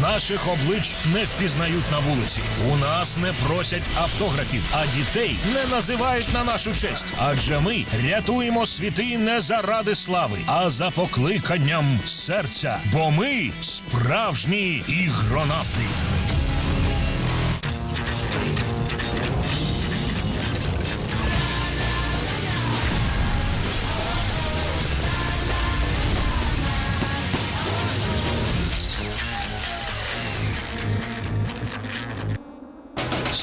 Наших облич не впізнають на вулиці. У нас не просять автографів, а дітей не називають на нашу честь. Адже ми рятуємо світи не заради слави, а за покликанням серця. Бо ми справжні ігронавти.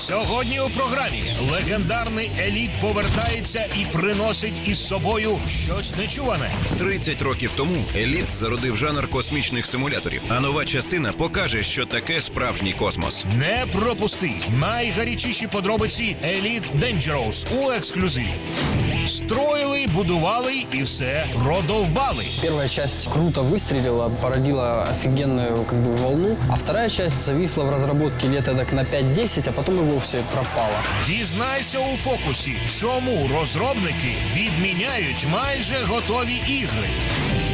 Сьогодні у програмі легендарний еліт повертається і приносить із собою щось нечуване. 30 років тому еліт зародив жанр космічних симуляторів, а нова частина покаже, що таке справжній космос. Не пропусти найгарячіші подробиці Еліт Dangerous у ексклюзиві. Строїли, будували і все продовбали. Первая часть круто выстрелила, породила офигенную как бы, волну, а вторая часть зависла в разработке лет так на 5-10, а потом и вовсе пропала. Дізнайся у фокусі, чому розробники відміняють майже готові ігри.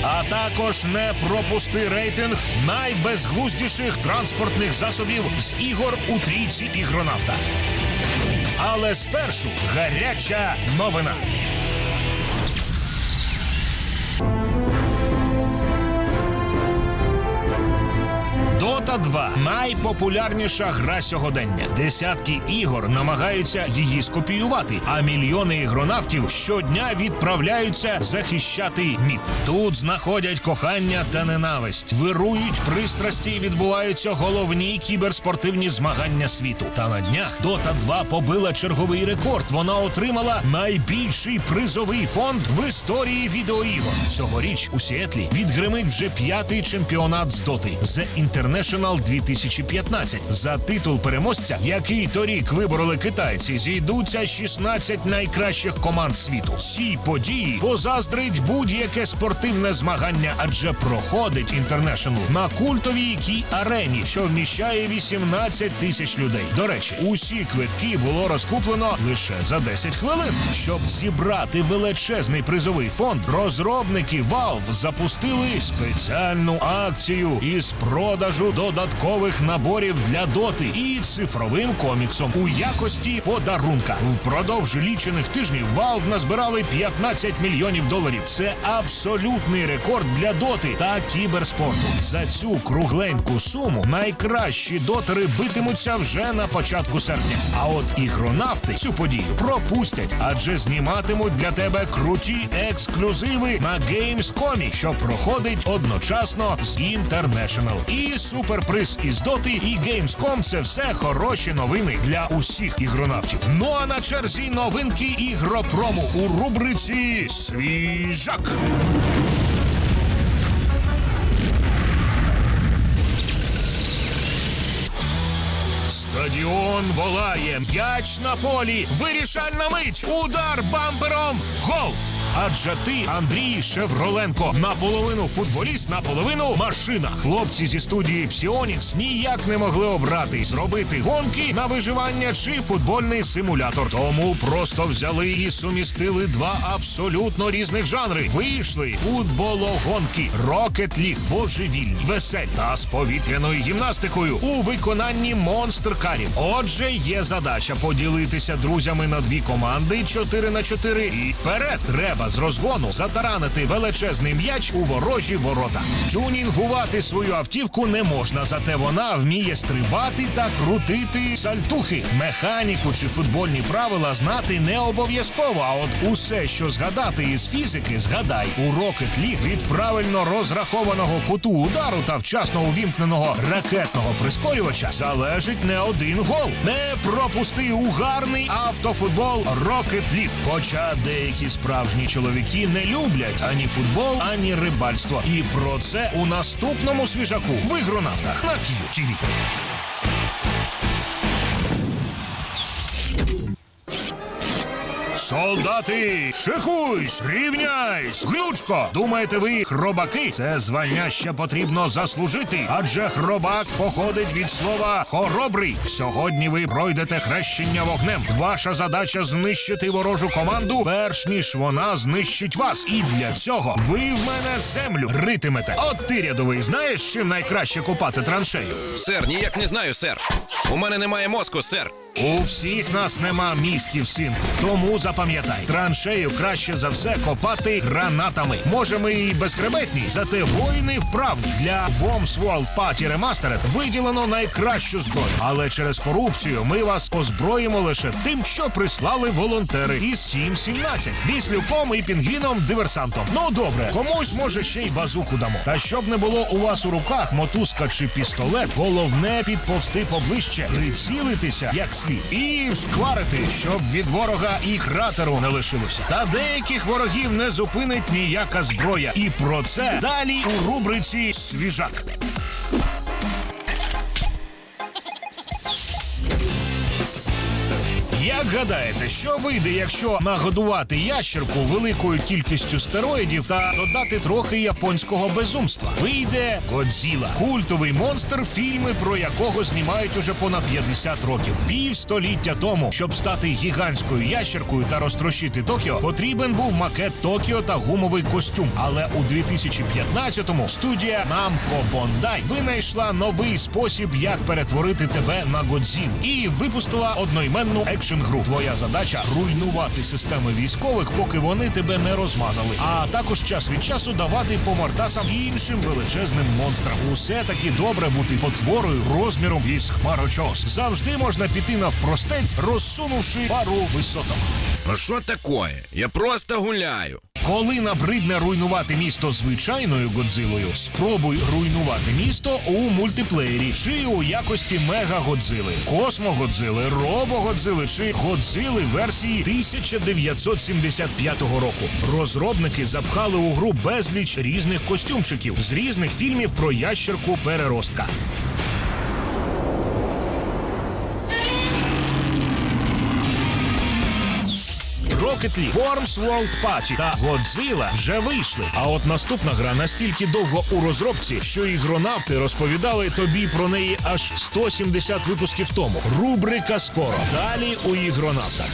А також не пропусти рейтинг найбезглуздіших транспортних засобів з ігор у трійці ігронавта. Але спершу гаряча новина. 2 найпопулярніша гра сьогодення. Десятки ігор намагаються її скопіювати, а мільйони ігронавтів щодня відправляються захищати мід. Тут знаходять кохання та ненависть, вирують пристрасті і відбуваються головні кіберспортивні змагання світу. Та на днях Дота 2 побила черговий рекорд. Вона отримала найбільший призовий фонд в історії відеоігор. Цьогоріч у Сіетлі відгримить вже п'ятий чемпіонат з доти The International 2015. За титул переможця, який торік вибороли китайці, зійдуться 16 найкращих команд світу. Цій події позаздрить будь-яке спортивне змагання, адже проходить International на культовій кій арені, що вміщає 18 тисяч людей. До речі, усі квитки було розкуплено лише за 10 хвилин. Щоб зібрати величезний призовий фонд, розробники Valve запустили спеціальну акцію із продажу додаткових наборів для доти і цифровим коміксом у якості подарунка. Впродовж лічених тижнів Valve назбирали 15 мільйонів доларів. Це абсолютний рекорд для доти та кіберспорту. За цю кругленьку суму найкращі дотери битимуться вже на початку серпня. А от ігронавти цю подію пропустять, адже зніматимуть для тебе круті ексклюзиви на Gamescom, що проходить одночасно з International. І суперприз із доти і Gamescom – це все хороші новини для усіх ігронавтів. Ну а на черзі новинки ігропрому у рубриці Свіжак. Стадіон волає, м'яч на полі, вирішальна мить, удар бампером, гол! Адже ти, Андрій Шевроленко, наполовину футболіст, наполовину машина. Хлопці зі студії Psionics ніяк не могли обрати зробити гонки на виживання чи футбольний симулятор. Тому просто взяли і сумістили два абсолютно різних жанри. Вийшли футбологонки, Rocket League, божевільні, веселі та з повітряною гімнастикою у виконанні монстр карів. Отже, є задача поділитися друзями на дві команди 4 на 4 і вперед треба з розгону затаранити величезний м'яч у ворожі ворота. Тюнінгувати свою автівку не можна, зате вона вміє стрибати та крутити сальтухи. Механіку чи футбольні правила знати не обов'язково. А от усе, що згадати із фізики, згадай у Rocket League від правильно розрахованого куту удару та вчасно увімкненого ракетного прискорювача залежить не один гол. Не пропусти у гарний автофутбол Rocket League. Хоча деякі справжні чоловіки не люблять ані футбол, ані рибальство. І про це у наступному свіжаку в ігронавтах на QTV. Солдати, шикуйсь, рівняйсь, гнучко. Думаєте ви, хробаки? Це звання ще потрібно заслужити, адже хробак походить від слова хоробрий. Сьогодні ви пройдете хрещення вогнем. Ваша задача знищити ворожу команду, перш ніж вона знищить вас. І для цього ви в мене землю ритимете. От ти рядовий, знаєш, чим найкраще купати траншею? Сер, ніяк не знаю, сер. У мене немає мозку, сер. У всіх нас нема мізків, синку. Тому запам'ятай, траншею краще за все копати гранатами. Може, ми і безхребетні, зате воїни вправні. Для Worms World Party Remastered виділено найкращу зброю. Але через корупцію ми вас озброїмо лише тим, що прислали волонтери із 717. Віслюком і пінгвіном диверсантом. Ну добре, комусь може ще й базуку дамо. Та щоб не було у вас у руках мотузка чи пістолет, головне підповсти поближче, прицілитися як слід і вшкварити, щоб від ворога і кратеру не лишилося. Та деяких ворогів не зупинить ніяка зброя. І про це далі у рубриці Свіжак. Гадаєте, що вийде, якщо нагодувати ящерку великою кількістю стероїдів та додати трохи японського безумства? Вийде Годзіла, культовий монстр, фільми про якого знімають уже понад 50 років. Півстоліття тому, щоб стати гігантською ящеркою та розтрощити Токіо, потрібен був макет Токіо та гумовий костюм. Але у 2015-му студія Namco Bandai винайшла новий спосіб, як перетворити тебе на Годзілу, і випустила одноіменну екшн гру. Твоя задача руйнувати системи військових, поки вони тебе не розмазали. А також час від часу давати по мартасам іншим величезним монстрам. Усе таки добре бути потворою розміром із хмарочос. Завжди можна піти навпростець, розсунувши пару висоток. Ну що таке? Я просто гуляю. Коли набридне руйнувати місто звичайною Годзилою, спробуй руйнувати місто у мультиплеєрі чи у якості Мега Годзили, Космо Годзили, Робо Годзили чи Годзили версії 1975 року. Розробники запхали у гру безліч різних костюмчиків з різних фільмів про ящерку переростка. Rocket League, Worms World Party та Godzilla вже вийшли. А от наступна гра настільки довго у розробці, що ігронавти розповідали тобі про неї аж 170 випусків тому. Рубрика скоро. Далі у ігронавтах.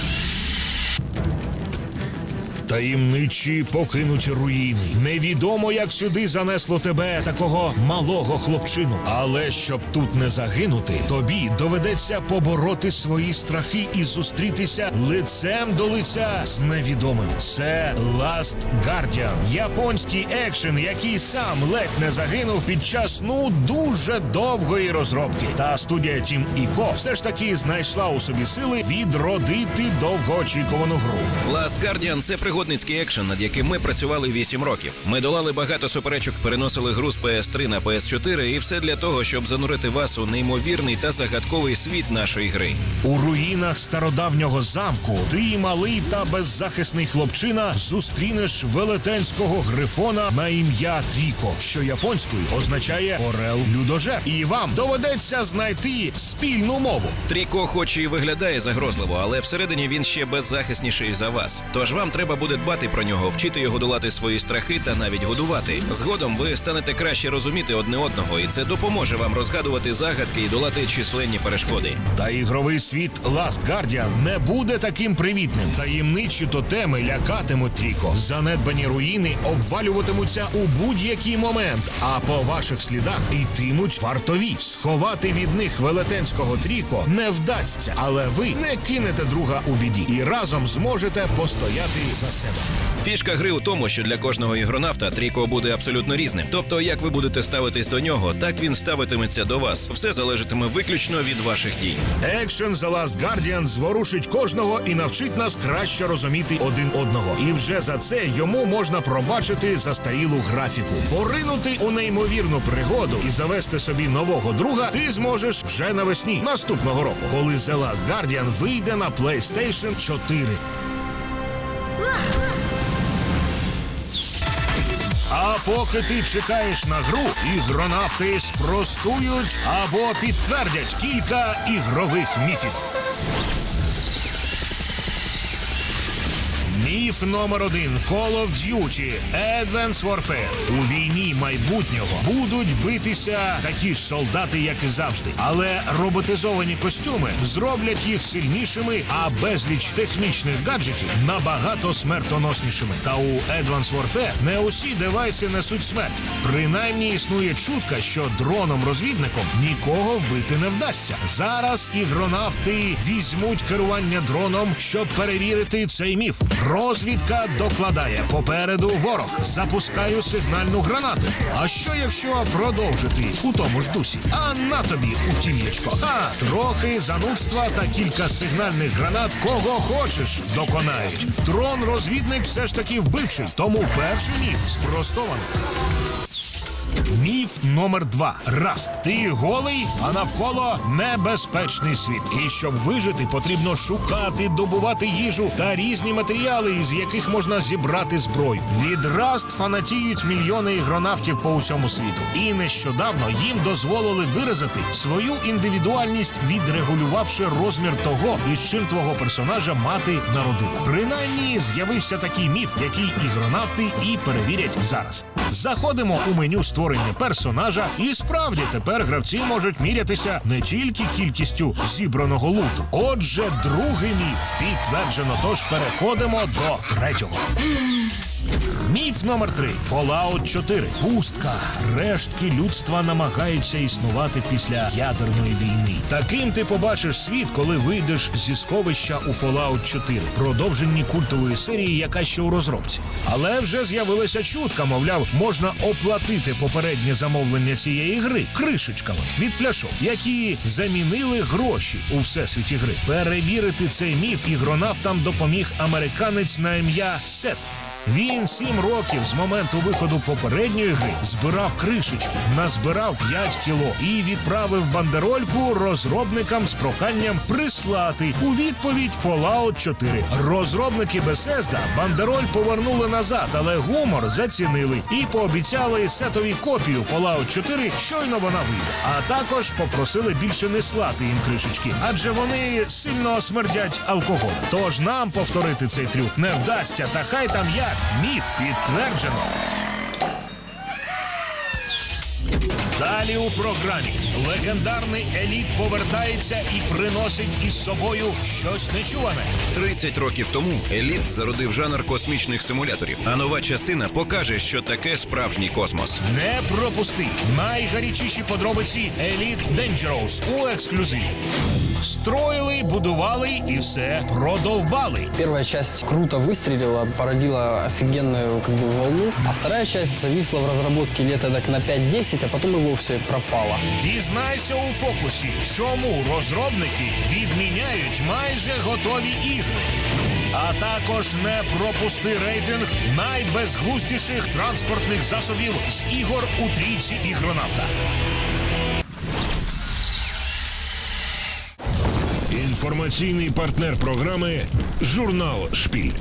Таємничі покинуті руїни. Невідомо, як сюди занесло тебе такого малого хлопчину. Але щоб тут не загинути, тобі доведеться побороти свої страхи і зустрітися лицем до лиця з невідомим. Це Last Guardian. Японський екшен, який сам ледь не загинув під час ну дуже довгої розробки. Та студія Team Ico все ж таки знайшла у собі сили відродити довгоочікувану гру. Last Guardian – це пригодницький екшен, над яким ми працювали 8 років. Ми долали багато суперечок, переносили гру з PS3 на PS4, і все для того, щоб занурити вас у неймовірний та загадковий світ нашої гри. У руїнах стародавнього замку ти, малий та беззахисний хлопчина, зустрінеш велетенського грифона на ім'я Тріко, що японською означає Орел Людожер. І вам доведеться знайти спільну мову. Тріко, хоч і виглядає загрозливо, але всередині він ще беззахисніший за вас. Тож вам треба буде дбати про нього, вчити його долати свої страхи та навіть годувати. Згодом ви станете краще розуміти одне одного, і це допоможе вам розгадувати загадки і долати численні перешкоди. Та ігровий світ Last Guardian не буде таким привітним. Таємничі тотеми лякатимуть Тріко. Занедбані руїни обвалюватимуться у будь-який момент, а по ваших слідах йтимуть вартові. Сховати від них велетенського Тріко не вдасться, але ви не кинете друга у біді і разом зможете постояти за себе. Фішка гри у тому, що для кожного ігронавта Тріко буде абсолютно різним. Тобто, як ви будете ставитись до нього, так він ставитиметься до вас. Все залежатиме виключно від ваших дій. Екшен The Last Guardian зворушить кожного і навчить нас краще розуміти один одного. І вже за це йому можна пробачити застарілу графіку. Поринути у неймовірну пригоду і завести собі нового друга ти зможеш вже навесні наступного року, коли The Last Guardian вийде на PlayStation 4. А поки ти чекаєш на гру, ігронавти спростують або підтвердять кілька ігрових міфів. Міф номер один Call of Duty Advanced Warfare. У війні майбутнього будуть битися такі ж солдати, як і завжди. Але роботизовані костюми зроблять їх сильнішими, а безліч технічних гаджетів набагато смертоноснішими. Та у Advanced Warfare не усі девайси несуть смерть. Принаймні існує чутка, що дроном-розвідником нікого вбити не вдасться. Зараз ігронавти візьмуть керування дроном, щоб перевірити цей міф. Розвідка докладає попереду ворог. Запускаю сигнальну гранату. А що якщо продовжити у тому ж дусі? А на тобі у тім'ячко. А трохи занудства та кілька сигнальних гранат кого хочеш доконають. Дрон-розвідник все ж таки вбивчий, тому перший міф спростовано. Міф номер два. Раст. Ти голий, а навколо небезпечний світ. І щоб вижити, потрібно шукати, добувати їжу та різні матеріали, із яких можна зібрати зброю. Від раст фанатіють мільйони ігронавтів по усьому світу. І нещодавно їм дозволили виразити свою індивідуальність, відрегулювавши розмір того, із чим твого персонажа мати народила. Принаймні з'явився такий міф, який ігронавти і перевірять зараз. Заходимо у меню створення персонажа, і справді тепер гравці можуть мірятися не тільки кількістю зібраного луту. Отже, другий міф підтверджено. Тож переходимо до третього. Міф номер три Fallout 4. Пустка. Рештки людства намагаються існувати після ядерної війни. Таким ти побачиш світ, коли вийдеш зі сховища у Fallout 4, продовженні культової серії, яка ще у розробці. Але вже з'явилася чутка, мовляв, можна оплатити попереднє замовлення цієї гри кришечками від пляшок, які замінили гроші у всесвіті гри. Перевірити цей міф ігронавтам допоміг американець на ім'я Сет. Він сім років з моменту виходу попередньої гри збирав кришечки, назбирав 5 кіло і відправив бандерольку розробникам з проханням прислати у відповідь Fallout 4. Розробники Bethesda бандероль повернули назад, але гумор зацінили і пообіцяли сетові копію Fallout 4, щойно вона вийде. А також попросили більше не слати їм кришечки, адже вони сильно смердять алкоголем. Тож нам повторити цей трюк не вдасться, та хай там міф підтверджено. Далі у програмі легендарний еліт повертається і приносить із собою щось нечуване. 30 років тому еліт зародив жанр космічних симуляторів, а нова частина покаже, що таке справжній космос. Не пропусти найгарячіші подробиці Еліт Dangerous у ексклюзиві Строїли, будували і все продовбали. Первая часть круто выстрелила, породила офигенную как бы, волну, а вторая часть зависла в разработке лет эдак на 5-10, а потом и вовсе пропала. Дізнайся у фокусі, чому розробники відміняють майже готові ігри. А також не пропусти рейтинг найбезглуздіших транспортних засобів з ігор у трійці ігронавта. Інформаційний партнер програми Журнал Шпіль.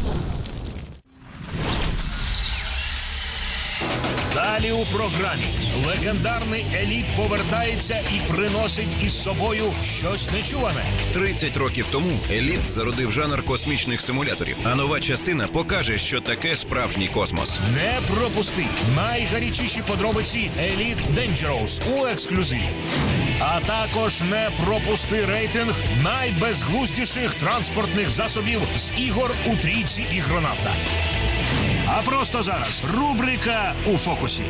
Далі у програмі легендарний еліт повертається і приносить із собою щось нечуване. 30 років тому еліт зародив жанр космічних симуляторів, а нова частина покаже, що таке справжній космос. Не пропусти найгарячіші подробиці Еліт Dangerous у ексклюзиві. А також не пропусти рейтинг найбезглуздіших транспортних засобів з ігор у трійці ігронавта. А просто зараз рубрика у фокусі.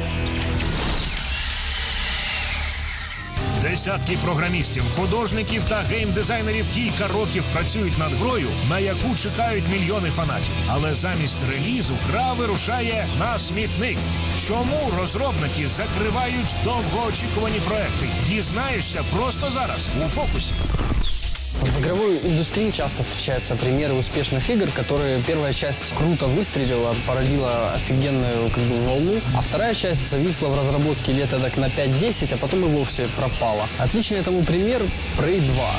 Десятки програмістів, художників та геймдизайнерів кілька років працюють над грою, на яку чекають мільйони фанатів. Але замість релізу гра вирушає на смітник. Чому розробники закривають довгоочікувані проекти? Дізнаєшся просто зараз у фокусі. В игровой индустрии часто встречаются примеры успешных игр, которые первая часть круто выстрелила, породила офигенную как бы, волну, а вторая часть зависла в разработке лет эдак на 5-10, а потом и вовсе пропала. Отличный этому пример Prey 2.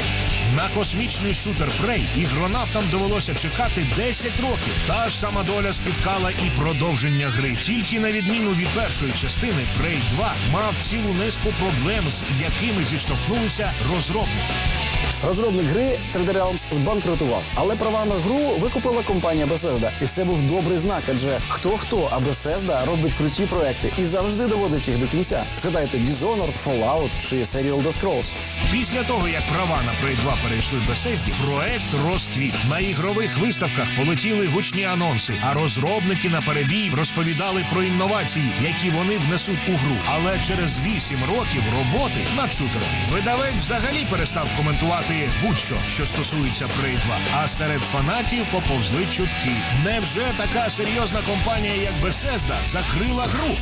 На космічний шутер Prey ігронавтам довелося чекати 10 років. Та ж сама доля спіткала і продовження гри. Тільки на відміну від першої частини, Prey 2 мав цілу низку проблем, з якими зіштовхнулися розробники. Розробник гри 3D Realms збанкрутував, але права на гру викупила компанія Bethesda. І це був добрий знак, адже хто хто, а Bethesda робить круті проекти і завжди доводить їх до кінця. Згадайте Dishonored, Fallout чи серію Elder Scrolls. Після того, як права на Prey 2 перейшли Bethesda, проект розквіт. На ігрових виставках полетіли гучні анонси, а розробники на перебій розповідали про інновації, які вони внесуть у гру. Але через 8 років роботи над шутером видавець взагалі перестав коментувати будь-що, що стосується Prey 2. А серед фанатів поповзли чутки. Невже така серйозна компанія, як Bethesda, закрила гру?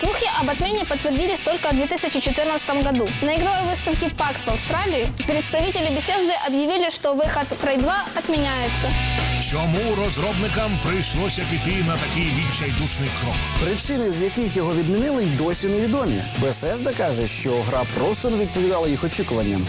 Слухи об отмене подтвердились только в 2014 году. На игровой выставке PAX в Австралии представители Bethesda объявили, что выход Prey 2 отменяется. Чому розробникам прийшлося піти на такий відчайдушний крок? Причини, з яких його відмінили, й досі невідомі. Bethesda каже, що гра просто не відповідала їх очікуванням.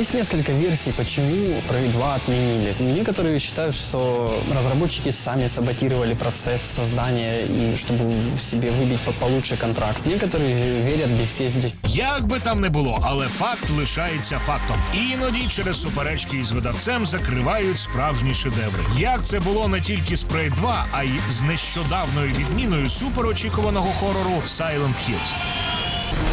Есть несколько версий, почему Prey 2 отменили. Некоторые считают, что разработчики сами саботировали процесс создания, и чтобы в себе выбить по- получше контракт. Некоторые же верят Bethesda, Як би там не було, але факт лишається фактом. Іноді через суперечки із видавцем закривають справжні шедеври. Як це було не тільки з Prey 2, а й з нещодавною відміною суперочікуваного хорору Silent Hills.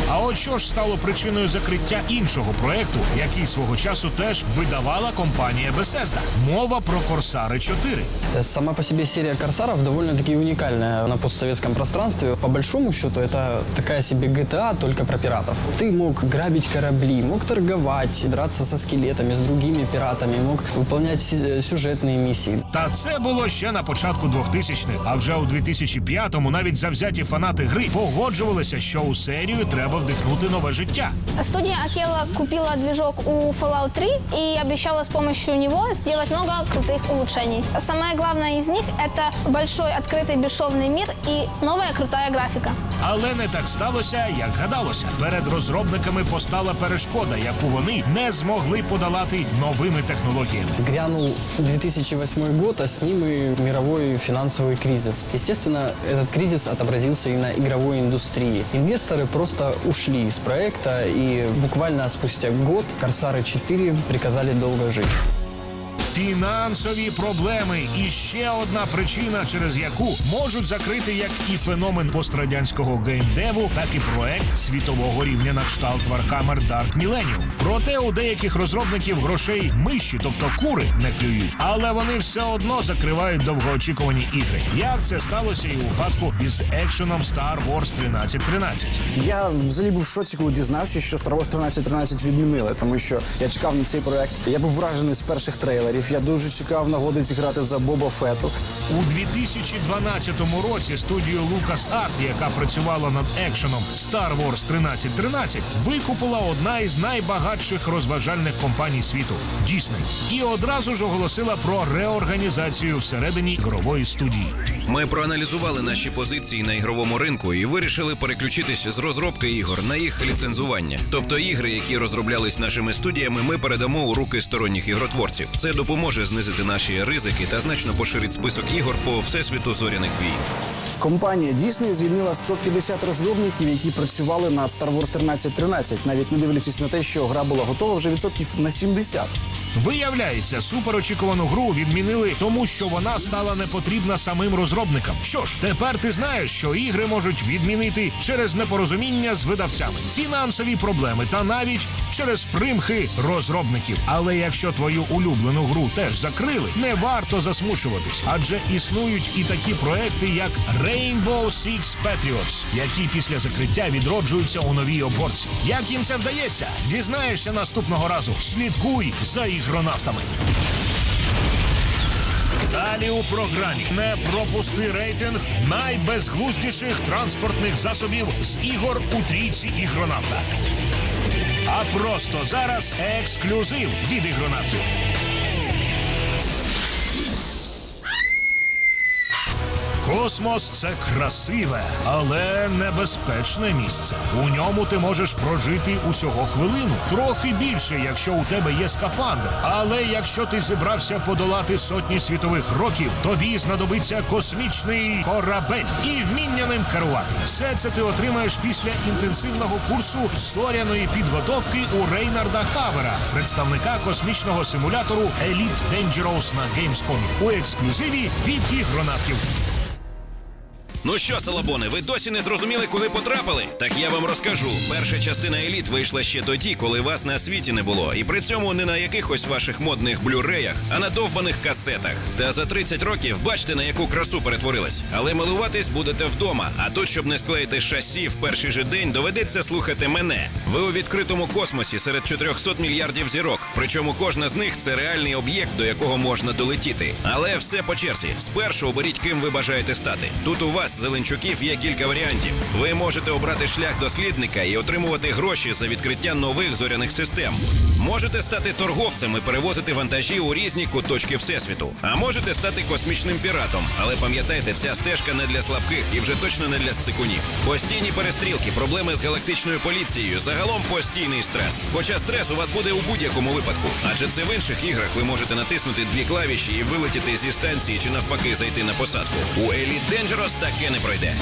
А от що ж стало причиною закриття іншого проекту, який свого часу теж видавала компанія Bethesda? Мова про Корсари 4. Сама по себе серия Корсаров довольно-таки уникальная на постсоветском пространстве. По большому счету, это такая себе GTA, только про пиратов. Ты мог грабить корабли, мог торговать, драться со скелетами, с другими пиратами, мог выполнять си- э, сюжетные миссии. Та це було ще на початку 2000-х, а вже у 2005-му навіть завзяті фанати гри погоджувалися, що у серію треба вдихнути нове життя. Студия Акела купила движок у Fallout 3 и обещала с помощью него сделать много крутых улучшений. Самое главное из них — это большой открытый бесшовный мир и новая крутая графика. Але не так сталося, як гадалося. Перед розробниками постала перешкода, яку вони не змогли подолати новими технологіями. Грянул 2008 год, а с ним и мировой финансовый кризис. Естественно, этот кризис отобразился и на игровой индустрии. Инвесторы просто ушли из проекта, и буквально спустя год «Корсары 4» приказали долго жить. Фінансові проблеми і ще одна причина, через яку можуть закрити як і феномен пострадянського геймдеву, так і проект світового рівня на кшталт Warhammer Dark Millennium. Проте у деяких розробників грошей миші, тобто кури, не клюють, але вони все одно закривають довгоочікувані ігри. Як це сталося і у випадку із екшеном Star Wars 1313. Я взагалі був в шоці, коли дізнався, що Star Wars 1313 відмінили, тому що я чекав на цей проект. Я був вражений з перших трейлерів. Я дуже чекав нагоди зіграти за Боба Фету. У 2012 році студію LucasArts, яка працювала над екшеном Star Wars 1313, викупила одна із найбагатших розважальних компаній світу Disney. І одразу ж оголосила про реорганізацію всередині ігрової студії. Ми проаналізували наші позиції на ігровому ринку і вирішили переключитись з розробки ігор на їх ліцензування. Тобто ігри, які розроблялись нашими студіями, ми передамо у руки сторонніх ігротворців. Це допоможе знизити наші ризики та значно поширить список ігор по всесвіту зоряних війн. Компанія Disney звільнила 150 розробників, які працювали над Star Wars 1313, навіть не дивлячись на те, що гра була готова вже відсотків на 70. Виявляється, суперочікувану гру відмінили, тому що вона стала непотрібна самим розробникам. Що ж, тепер ти знаєш, що ігри можуть відмінити через непорозуміння з видавцями, фінансові проблеми та навіть через примхи розробників. Але якщо твою улюблену гру теж закрили, не варто засмучуватись, адже існують і такі проекти, як Rainbow Six Patriots, які після закриття відроджуються у новій обгорці. Як їм це вдається? Дізнаєшся наступного разу. Слідкуй за ігронавтами. Далі у програмі не пропусти рейтинг найбезглуздіших транспортних засобів з ігор у трійці ігронавта. А просто зараз ексклюзив від ігронавтів. Космос це красиве, але небезпечне місце. У ньому ти можеш прожити усього хвилину, трохи більше, якщо у тебе є скафандр. Але якщо ти зібрався подолати сотні світових років, тобі знадобиться космічний корабель і вміння ним керувати. Все це ти отримаєш після інтенсивного курсу зоряної підготовки у Рейнарда Хавера, представника космічного симулятору Elite Dangerous на Gamescom у ексклюзиві від ігронавтів. Ну що, салабони, ви досі не зрозуміли, куди потрапили? Так я вам розкажу. Перша частина еліт вийшла ще тоді, коли вас на світі не було, і при цьому не на якихось ваших модних блюреях, а на довбаних касетах. Та за 30 років бачите, на яку красу перетворилась. Але милуватись будете вдома. А тут, щоб не склеїти шасі в перший же день, доведеться слухати мене. Ви у відкритому космосі серед 400 мільярдів зірок. Причому кожна з них це реальний об'єкт, до якого можна долетіти. Але все по черзі. Спершу оберіть, ким ви бажаєте стати. Тут у вас, зеленчуків, є кілька варіантів. Ви можете обрати шлях дослідника і отримувати гроші за відкриття нових зоряних систем. Можете стати торговцем і перевозити вантажі у різні куточки всесвіту. А можете стати космічним піратом. Але пам'ятайте, ця стежка не для слабких і вже точно не для сцикунів. Постійні перестрілки, проблеми з галактичною поліцією, загалом постійний стрес. Хоча стрес у вас буде у будь-якому випадку. Адже це в інших іграх ви можете натиснути дві клавіші і вилетіти зі станції чи навпаки зайти на посадку. У Elite Dangerous таке не пройде.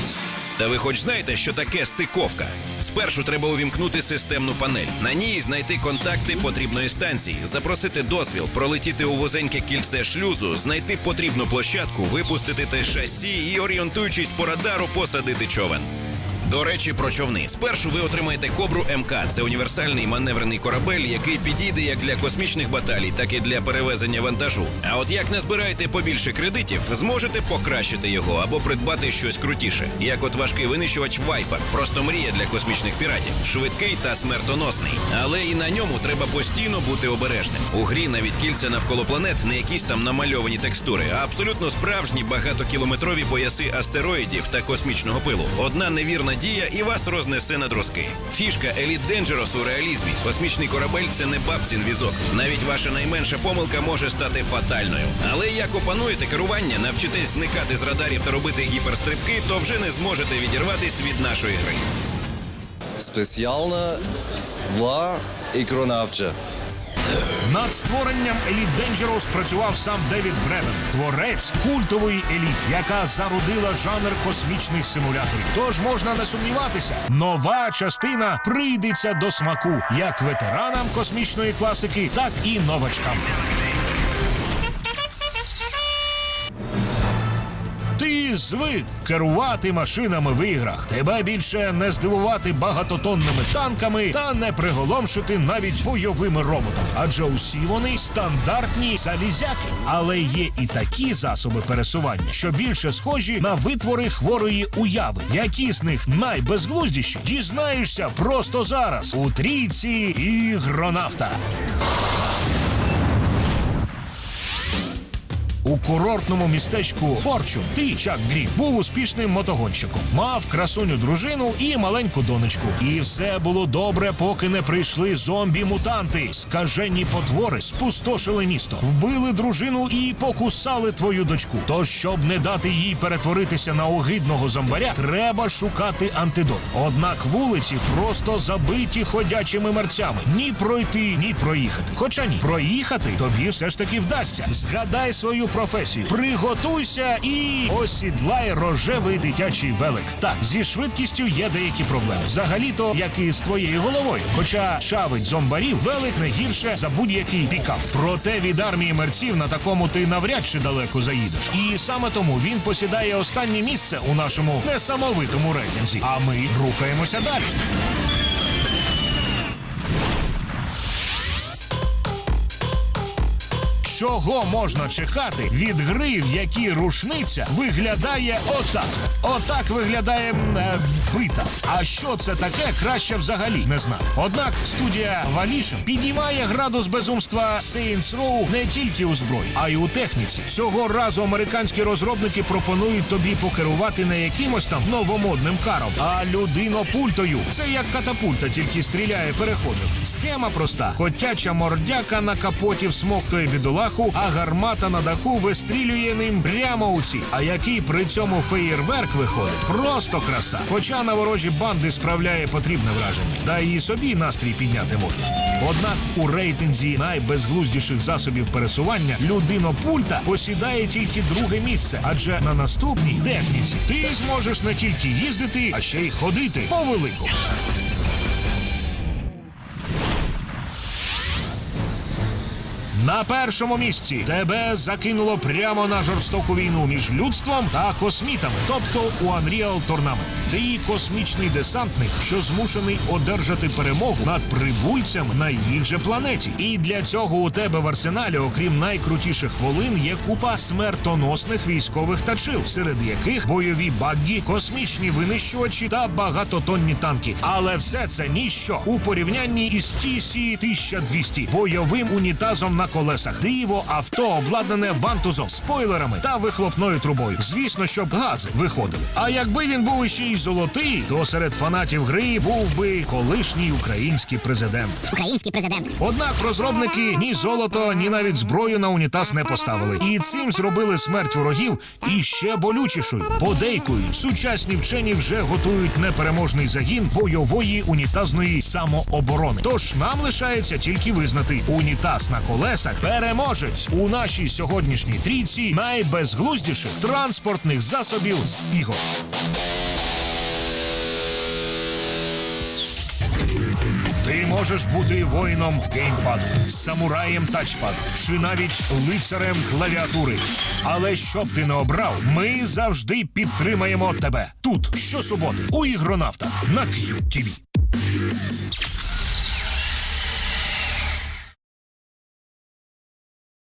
Та ви хоч знаєте, що таке стиковка? Спершу треба увімкнути системну панель. На ній знайти контакти потрібної станції, запросити дозвіл, пролетіти у вузеньке кільце шлюзу, знайти потрібну площадку, випустити те шасі і, орієнтуючись по радару, посадити човен. До речі, про човни. Спершу ви отримаєте Кобру МК. Це універсальний маневрений корабель, який підійде як для космічних баталій, так і для перевезення вантажу. А от як назбираєте побільше кредитів, зможете покращити його або придбати щось крутіше, як от важкий винищувач Viper. Просто мрія для космічних піратів, швидкий та смертоносний. Але і на ньому треба постійно бути обережним. У грі навіть кільця навколо планет не якісь там намальовані текстури, а абсолютно справжні багатокілометрові пояси астероїдів та космічного пилу. Одна невірна дія і вас рознесе на друзки. Фішка Elite Dangerous у реалізмі. Космічний корабель це не бабцін візок. Навіть ваша найменша помилка може стати фатальною. Але як опануєте керування, навчитесь зникати з радарів та робити гіперстрибки, то вже не зможете відірватись від нашої гри. Спеціально для ікронавча. Над створенням Elite Dangerous працював сам Девід Бревен, творець культової еліт, яка зародила жанр космічних симуляторів. Тож можна не сумніватися, нова частина прийдеться до смаку як ветеранам космічної класики, так і новачкам. Ти звик керувати машинами в іграх. Тебе більше не здивувати багатотонними танками та не приголомшити навіть бойовими роботами. Адже усі вони стандартні залізяки. Але є і такі засоби пересування, що більше схожі на витвори хворої уяви. Які з них найбезглуздіші, дізнаєшся просто зараз у трійці ігронавта. У курортному містечку Форчун ти, Чак Грі, був успішним мотогонщиком, мав красуню дружину і маленьку донечку. І все було добре, поки не прийшли зомбі-мутанти. Скажені потвори спустошили місто, вбили дружину і покусали твою дочку. Тож, щоб не дати їй перетворитися на огидного зомбаря, треба шукати антидот. Однак вулиці просто забиті ходячими мерцями. Ні пройти, ні проїхати. Хоча ні, проїхати тобі все ж таки вдасться. Згадай свою професію, приготуйся і осідлай рожевий дитячий велик. Так, зі швидкістю є деякі проблеми. Взагалі-то, як і з твоєю головою. Хоча чавить зомбарів, велик не гірше за будь-який пікап. Проте від армії мерців на такому ти навряд чи далеко заїдеш. І саме тому він посідає останнє місце у нашому несамовитому рейтинзі. А ми рухаємося далі. Чого можна чекати від гри, в якій рушниця виглядає отак? Отак виглядає е, бита. А що це таке, краще взагалі не знати. Однак студія Volition підіймає градус безумства Saints Row не тільки у зброї, а й у техніці. Цього разу американські розробники пропонують тобі покерувати не якимось там новомодним каром, а людинопультою. Це як катапульта, тільки стріляє перехожих. Схема проста: котяча мордяка на капоті всмоктує бідолаху даху, а гармата на даху вистрілює ним прямо у ці. А який при цьому феєрверк виходить? Просто краса. Хоча на ворожі банди справляє потрібне враження, та і собі настрій підняти можна. Однак у рейтинзі найбезглуздіших засобів пересування людинопульта посідає тільки друге місце, адже на наступній техніці ти зможеш не тільки їздити, а ще й ходити по великому. На першому місці тебе закинуло прямо на жорстоку війну між людством та космітами, тобто у Unreal Tournament. Ти космічний десантник, що змушений одержати перемогу над прибульцями на їх же планеті. І для цього у тебе в арсеналі, окрім найкрутіших хвилин, є купа смертоносних військових тачил, серед яких бойові баггі, космічні винищувачі та багатотонні танки. Але все це ніщо у порівнянні із TC 1200 бойовим унітазом на колесах. Диво авто обладнане вантузом, спойлерами та вихлопною трубою. Звісно, щоб гази виходили. А якби він був іще й золотий, то серед фанатів гри був би колишній український президент. Український президент. Однак розробники ні золото, ні навіть зброю на унітаз не поставили. І цим зробили смерть ворогів іще болючішою. Подейкують, сучасні вчені вже готують непереможний загін бойової унітазної самооборони. Тож нам лишається тільки визнати унітаз на колесах переможець у нашій сьогоднішній трійці найбезглуздіших транспортних засобів з ігор. Ти можеш бути воїном геймпаду, самураєм тачпаду чи навіть лицарем клавіатури. Але що б ти не обрав, ми завжди підтримаємо тебе тут щосуботи у ігронавтах на QTV.